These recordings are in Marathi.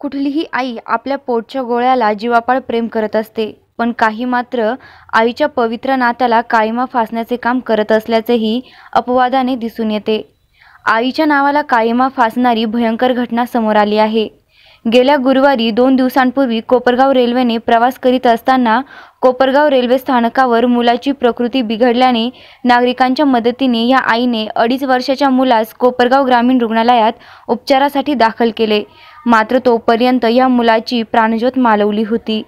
कुठलीही आई आपल्या पोटच्या गोळ्याला जीवापाड प्रेम करत असते पण काही मात्र आईच्या पवित्र नात्याला कायमा फासण्याचे काम करत असल्याचेही अपवादाने दिसून येते. आईच्या नावाला कायमा फासणारी भयंकर घटना समोर आली आहे. गेल्या गुरुवारी दोन दिवसांपूर्वी कोपरगाव रेल्वेने प्रवास करीत असताना कोपरगाव रेल्वे स्थानकावर मुलाची प्रकृती बिघडल्याने नागरिकांच्या मदतीने या आईने अडीच वर्षाच्या मुलास कोपरगाव ग्रामीण रुग्णालयात उपचारासाठी दाखल केले. मात्र तोपर्यंत या मुलाची प्राणज्योत मालवली होती.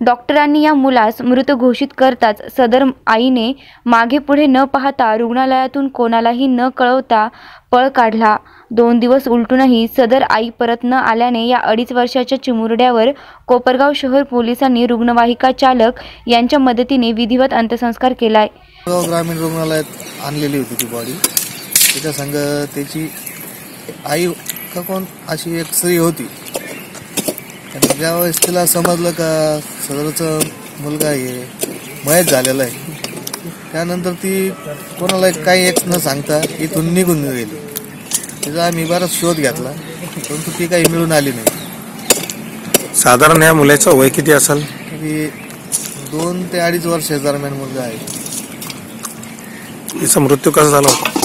डॉक्टरांनी या मुलास मृत घोषित करताच सदर आईने मागे पुढे न पाहता रुग्णालयातून कोणालाही न कळवता पळ काढला. दोन दिवस उलटूनही सदर आई परत न आल्याने या अडीच वर्षाच्या चिमुरड्यावर कोपरगाव शहर पोलिसांनी रुग्णवाहिका चालक यांच्या मदतीने विधिवत अंत्यसंस्कार केलाय. ग्रामीण रुग्णालयात आणलेली होती ती बॉडी त्याच्या संग त्याची आई का कोण? अशी एक स्त्री होती. आणि ज्यावेळेस तिला समजलं का सदरचं मुलगा आहे मयत झालेला आहे त्यानंतर ती कोणाला काही एक न सांगता इथून निघून गेली. तिचा आम्ही बराच शोध घेतला परंतु ती काही मिळून आली नाही. साधारण या मुलाचं वय किती असेल? ती दोन ते अडीच वर्ष दरम्यान मुलगा आहे. तिचा मृत्यू कसा झाला होता?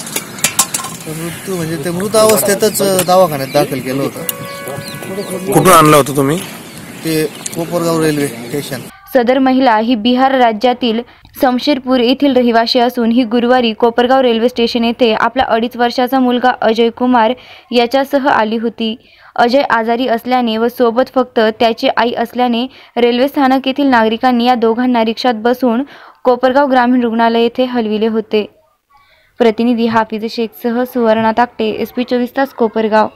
मृत्यू म्हणजे ते मृत अवस्थेतच दवाखान्यात दाखल केलं होतं. कुठून आणलं होतं तुम्ही? ते कोपरगाव रेल्वे स्टेशन. सदर महिला ही बिहार राज्यातील शमशेरपूर येथील रहिवाशी असून ही गुरुवारी कोपरगाव रेल्वे स्टेशन येथे आपला अडीच वर्षाचा मुलगा अजय कुमार याच्यासह आली होती. अजय आजारी असल्याने व सोबत फक्त त्याची आई असल्याने रेल्वे स्थानक येथील नागरिकांनी या दोघांना रिक्षात बसून कोपरगाव ग्रामीण रुग्णालय येथे हलविले होते. प्रतिनिधी हाफिज शेखसह सुवर्णा ताकटे एस पी चोवीस तास कोपरगाव.